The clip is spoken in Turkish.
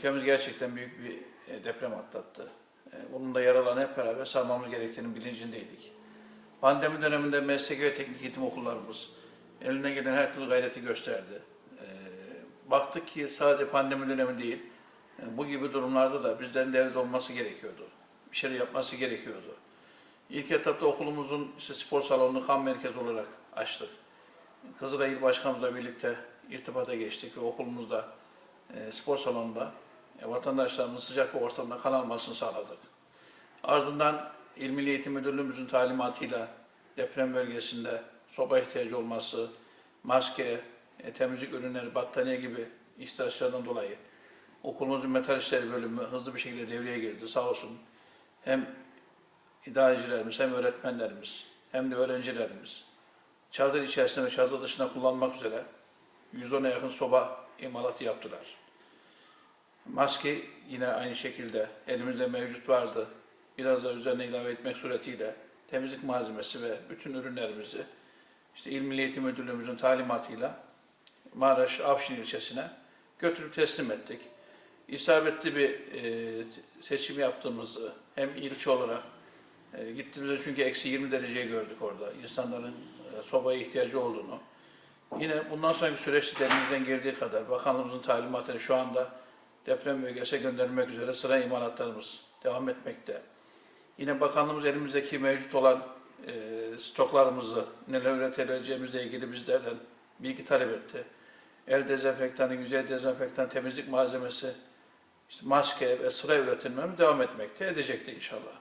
ülkemiz gerçekten büyük bir e, deprem atlattı. E, Bunun da yaralarını hep beraber sarmamız gerektiğinin bilincindeydik. Pandemi döneminde mesleki ve teknik eğitim okullarımız elinden gelen her türlü gayreti gösterdi. E, Baktık ki sadece pandemi dönemi değil, bu gibi durumlarda da bizlerin devrede olması gerekiyordu. Bir şeyler yapması gerekiyordu. İlk etapta okulumuzun işte spor salonunu kan merkezi olarak açtık. Kızılay İl Başkanımızla birlikte irtibata geçtik ve okulumuzda spor salonunda vatandaşlarımızın sıcak bir ortamda kan almasını sağladık. Ardından İl Milli Eğitim Müdürlüğümüzün talimatıyla deprem bölgesinde soba ihtiyacı olması, maske, e, temizlik ürünleri, battaniye gibi ihtiyaçlardan dolayı okulumuzun metal işleri bölümü hızlı bir şekilde devreye girdi sağ olsun. Hem idarecilerimiz hem öğretmenlerimiz hem de öğrencilerimiz çadır içerisinde ve çadır dışında kullanmak üzere 110'a yakın soba imalatı yaptılar. Maske yine aynı şekilde elimizde mevcut vardı. Biraz da üzerine ilave etmek suretiyle temizlik malzemesi ve bütün ürünlerimizi işte İl Milli Eğitim Müdürlüğümüzün talimatıyla Maraş Afşin ilçesine götürüp teslim ettik. İsabetli bir e, seçim yaptığımızı hem ilçe olarak e, gittiğimizde çünkü eksi 20 dereceyi gördük orada. İnsanların e, sobaya ihtiyacı olduğunu. Yine bundan sonraki süreçte de elimizden geldiği kadar bakanlığımızın talimatını şu anda deprem bölgesine göndermek üzere sıra imalatlarımız devam etmekte. Yine bakanlığımız elimizdeki mevcut olan e, stoklarımızı neler üretebileceğimizle ilgili bizlerden bilgi talep etti. El dezenfektanı, yüzey dezenfektan, temizlik malzemesi, işte maske ve sıra üretilmemiz devam etmekte, edecektir inşallah.